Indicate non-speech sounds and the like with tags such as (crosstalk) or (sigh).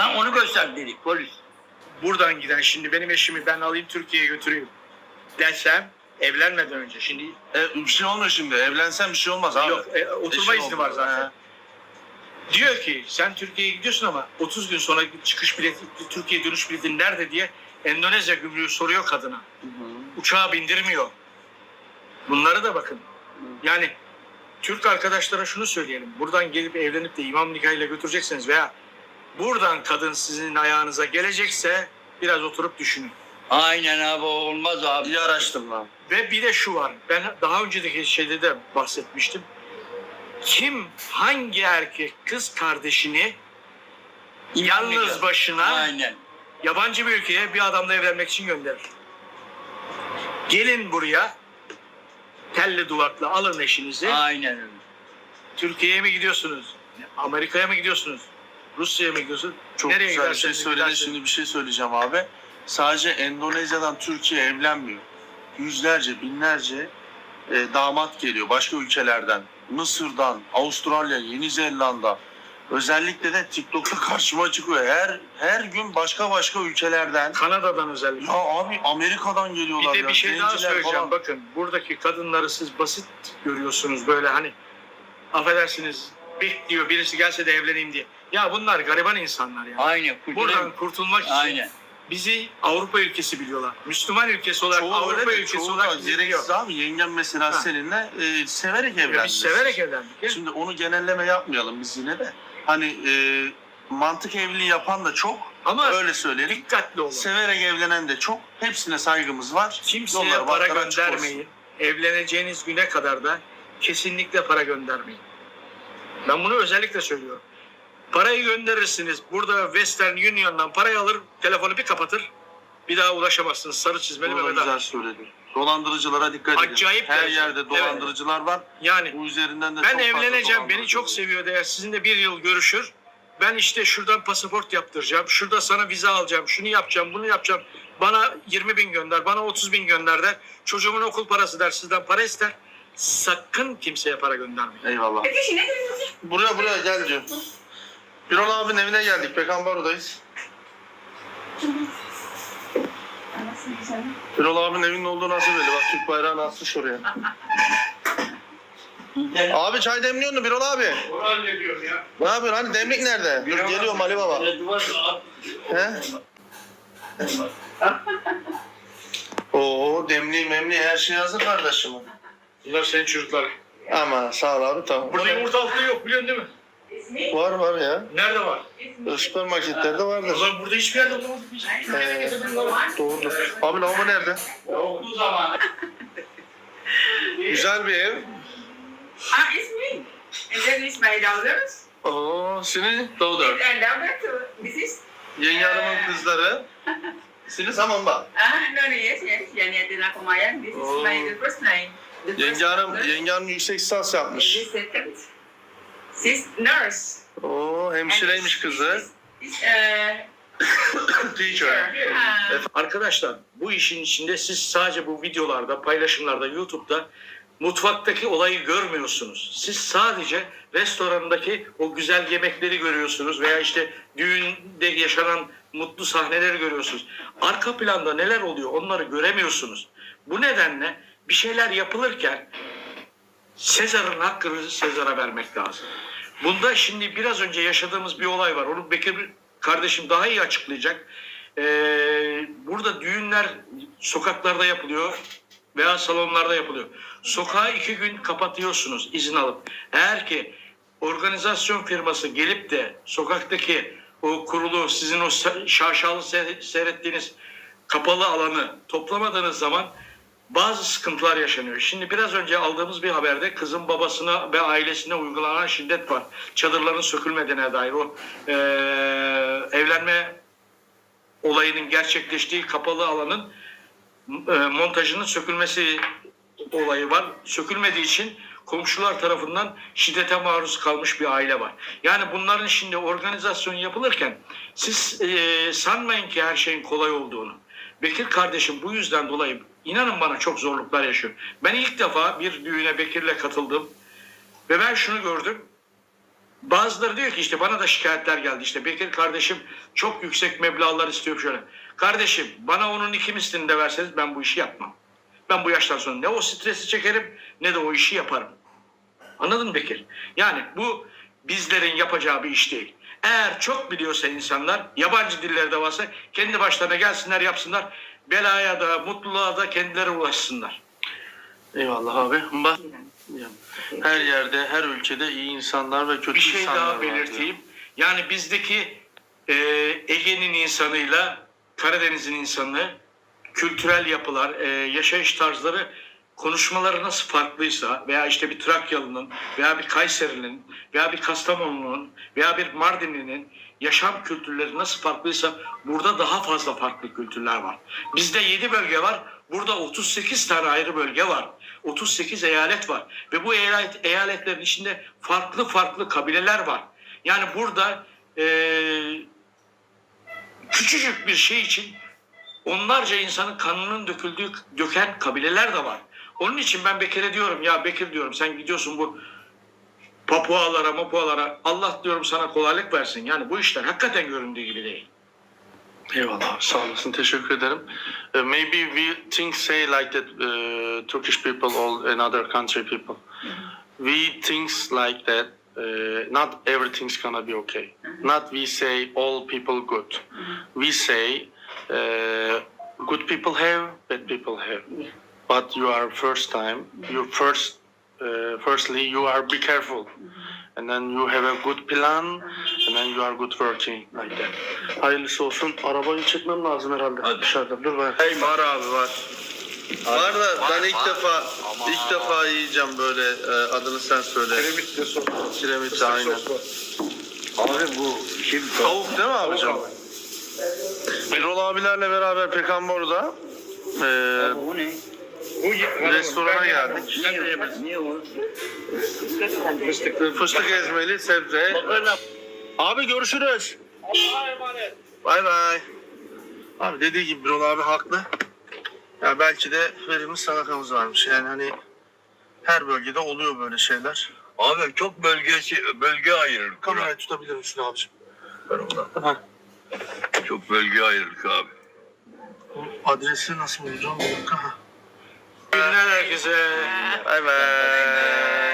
Ha onu göster dedik polis. Buradan giden şimdi benim eşimi ben alayım Türkiye'ye götüreyim desem evlenmeden önce. Şimdi E, bir şey olmuyor şimdi. Evlensen bir şey olmaz abi. yok e, oturma Eşin izni var zaten. He. Diyor ki sen Türkiye'ye gidiyorsun ama 30 gün sonra çıkış bileti, Türkiye dönüş bileti nerede diye Endonezya gümrüğü soruyor kadına. Uçağa bindirmiyor. Bunları da bakın. Yani Türk arkadaşlara şunu söyleyelim. Buradan gelip evlenip de imam nikahıyla götüreceksiniz veya buradan kadın sizin ayağınıza gelecekse biraz oturup düşünün. Aynen abi olmaz abi. İyi araştırın abi. Ve bir de şu var. Ben daha önceki şeyde de bahsetmiştim. Kim hangi erkek kız kardeşini yalnız başına Aynen. yabancı bir ülkeye bir adamla evlenmek için gönderir? Gelin buraya telli duvakla alın eşinizi. Aynen öyle. Türkiye'ye mi gidiyorsunuz? Amerika'ya mı gidiyorsunuz? Rusya'ya mı gidiyorsunuz? Çok Nereye güzel bir şey söyledin. Şimdi bir şey söyleyeceğim abi. Sadece Endonezya'dan Türkiye evlenmiyor. Yüzlerce, binlerce e, damat geliyor başka ülkelerden. Mısır'dan, Avustralya, Yeni Zelanda. Özellikle de TikTok'ta karşıma çıkıyor. Her her gün başka başka ülkelerden. Kanada'dan özellikle. Ya abi Amerika'dan Bir geliyorlar de ya. bir şey daha Zenciler söyleyeceğim. falan. Bakın buradaki kadınları siz basit görüyorsunuz böyle hani affedersiniz bekliyor birisi gelse de evleneyim diye. Ya bunlar gariban insanlar ya. Aynen. Buradan kurtulmak için Aynen. bizi Avrupa ülkesi biliyorlar. Müslüman ülkesi olarak Çoğu Avrupa öyle de, ülkesi çoğu olarak da bizi biliyor. gereksiz abi. Yengem mesela Ha. seninle e, severek Ya evlendi. Biz severek evlendik. ya. Şimdi onu genelleme yapmayalım biz yine de. Hani e, mantık evliliği yapan da çok. Ama öyle söyleyelim. dikkatli olun. Severek evlenen de çok. Hepsine saygımız var. Kimseye Yolları para baklar açık olsun. göndermeyin. Evleneceğiniz güne kadar da kesinlikle para göndermeyin. Ben bunu özellikle söylüyorum. Parayı gönderirsiniz. Burada Western Union'dan parayı alır, telefonu bir kapatır. Bir daha ulaşamazsınız. Sarı çizmeli Mehmet güzel Ali. söyledin. Dolandırıcılara dikkat edin. Acayip Her derecede. yerde dolandırıcılar var. Yani Bu üzerinden de ben çok evleneceğim. Beni çok seviyor eğer sizinle bir yıl görüşür. Ben işte şuradan pasaport yaptıracağım. Şurada sana vize alacağım. Şunu yapacağım, bunu yapacağım. Bana 20 bin gönder, bana 30 bin gönder der. Çocuğumun okul parası der, sizden para ister. Sakın kimseye para göndermeyin. Eyvallah. Buraya buraya gel diyor. Birol abinin evine geldik. Pekambaro'dayız. Birol abinin evinin olduğu nasıl belli? Bak Türk bayrağını asmış oraya. abi çay demliyor mu Birol abi? Moral ne diyor ya? Ne yapıyorsun? Hani demlik nerede? Dur geliyorum Ali Baba. He? Oo demliği memliği her şey hazır kardeşim. Bunlar senin çocuklar. Ama sağ ol abi tamam. Burada yumurta altlığı yok biliyorsun değil mi? Var var ya. Nerede var? Süpermarketlerde vardır. Ulan burada hiçbir yerde bulamadık. Yere Ee, doğrudur. Abi lavabo nerede? Okul zamanı. (laughs) Güzel bir ev. Ah, it's me. And then it's my daughters. Oo, senin daughter. And daughter. This is Yenge hanımın kızları. (laughs) Seni zaman bak. ah no no yes yes. Janiatina Kumayan. This is my first name. Yenge hanım, yenge hanım yüksek lisans And yapmış. this second. She's nurse. Oo, hemşireymiş kızı. This, uh, (coughs) Teacher. uh, Arkadaşlar bu işin içinde siz sadece bu videolarda, paylaşımlarda, YouTube'da mutfaktaki olayı görmüyorsunuz. Siz sadece restorandaki o güzel yemekleri görüyorsunuz veya işte düğünde yaşanan mutlu sahneleri görüyorsunuz. Arka planda neler oluyor onları göremiyorsunuz. Bu nedenle bir şeyler yapılırken Sezar'ın hakkını Sezar'a vermek lazım. Bunda şimdi biraz önce yaşadığımız bir olay var. Onu Bekir kardeşim daha iyi açıklayacak. Ee, burada düğünler sokaklarda yapılıyor veya salonlarda yapılıyor. Sokağı iki gün kapatıyorsunuz izin alıp. Eğer ki organizasyon firması gelip de sokaktaki o kurulu sizin o şaşalı se- seyrettiğiniz kapalı alanı toplamadığınız zaman bazı sıkıntılar yaşanıyor. Şimdi biraz önce aldığımız bir haberde kızın babasına ve ailesine uygulanan şiddet var. Çadırların sökülmediğine dair o eee, evlenme olayının gerçekleştiği kapalı alanın e, montajının sökülmesi olayı var. Sökülmediği için komşular tarafından şiddete maruz kalmış bir aile var. Yani bunların şimdi organizasyon yapılırken siz e, sanmayın ki her şeyin kolay olduğunu. Bekir kardeşim bu yüzden dolayı inanın bana çok zorluklar yaşıyor. Ben ilk defa bir düğüne Bekir'le katıldım ve ben şunu gördüm. Bazıları diyor ki işte bana da şikayetler geldi. İşte Bekir kardeşim çok yüksek meblağlar istiyor şöyle. Kardeşim bana onun iki mislini de verseniz ben bu işi yapmam. Ben bu yaştan sonra ne o stresi çekerim ne de o işi yaparım. Anladın mı Bekir? Yani bu bizlerin yapacağı bir iş değil. Eğer çok biliyorsa insanlar, yabancı dilleri de varsa kendi başlarına gelsinler yapsınlar. Belaya da, mutluluğa da kendileri ulaşsınlar. Eyvallah abi. Bak, her yerde, her ülkede iyi insanlar ve kötü Bir şey insanlar daha var belirteyim. Yani bizdeki e, Ege'nin insanıyla Karadeniz'in insanı, kültürel yapılar, e, yaşayış tarzları, konuşmaları nasıl farklıysa veya işte bir Trakyalı'nın veya bir Kayserili'nin veya bir Kastamonu'nun veya bir Mardinli'nin yaşam kültürleri nasıl farklıysa burada daha fazla farklı kültürler var. Bizde 7 bölge var. Burada 38 tane ayrı bölge var. 38 eyalet var. Ve bu eyalet, eyaletlerin içinde farklı farklı kabileler var. Yani burada eee, küçücük bir şey için onlarca insanın kanının döküldüğü döken kabileler de var. Onun için ben Bekir'e diyorum ya Bekir diyorum sen gidiyorsun bu Papualara, Mapualara Allah diyorum sana kolaylık versin. Yani bu işler hakikaten göründüğü gibi değil. Eyvallah sağ olasın teşekkür ederim. Uh, maybe we think say like that uh, Turkish people or another country people. We thinks like that uh, not everything's gonna be okay. Not we say all people good. We say uh, good people have, bad people have. But you are first time, you first, uh, firstly you are be careful. And then you have a good plan, and then you are good working like that. Hayırlısı olsun. Arabayı çekmem lazım herhalde dışarıda. Dur ben. Hey var abi var. Var da ben ilk defa ilk defa yiyeceğim böyle e, adını sen söyle. Kiremitle sos. Kiremit aynen. Abi bu kim? Tavuk değil mi abicim? Birol abilerle beraber Pekanbor'da e, Bu ne? Bu restorana geldik. Niye o? Fıstıklı. Fıstık ezmeli sebze. Abi görüşürüz. Bay bay. Abi dediği gibi Birol abi haklı. Ya belki de verilmiş salatamız varmış. Yani hani her bölgede oluyor böyle şeyler. Abi çok bölgesi, bölge ayırırdık. Kamerayı tutabilir misin abicim? Çok bölge ayırdık abi. Bu adresi nasıl bulacağım? Bir dakika. Günler herkese. Bay bay.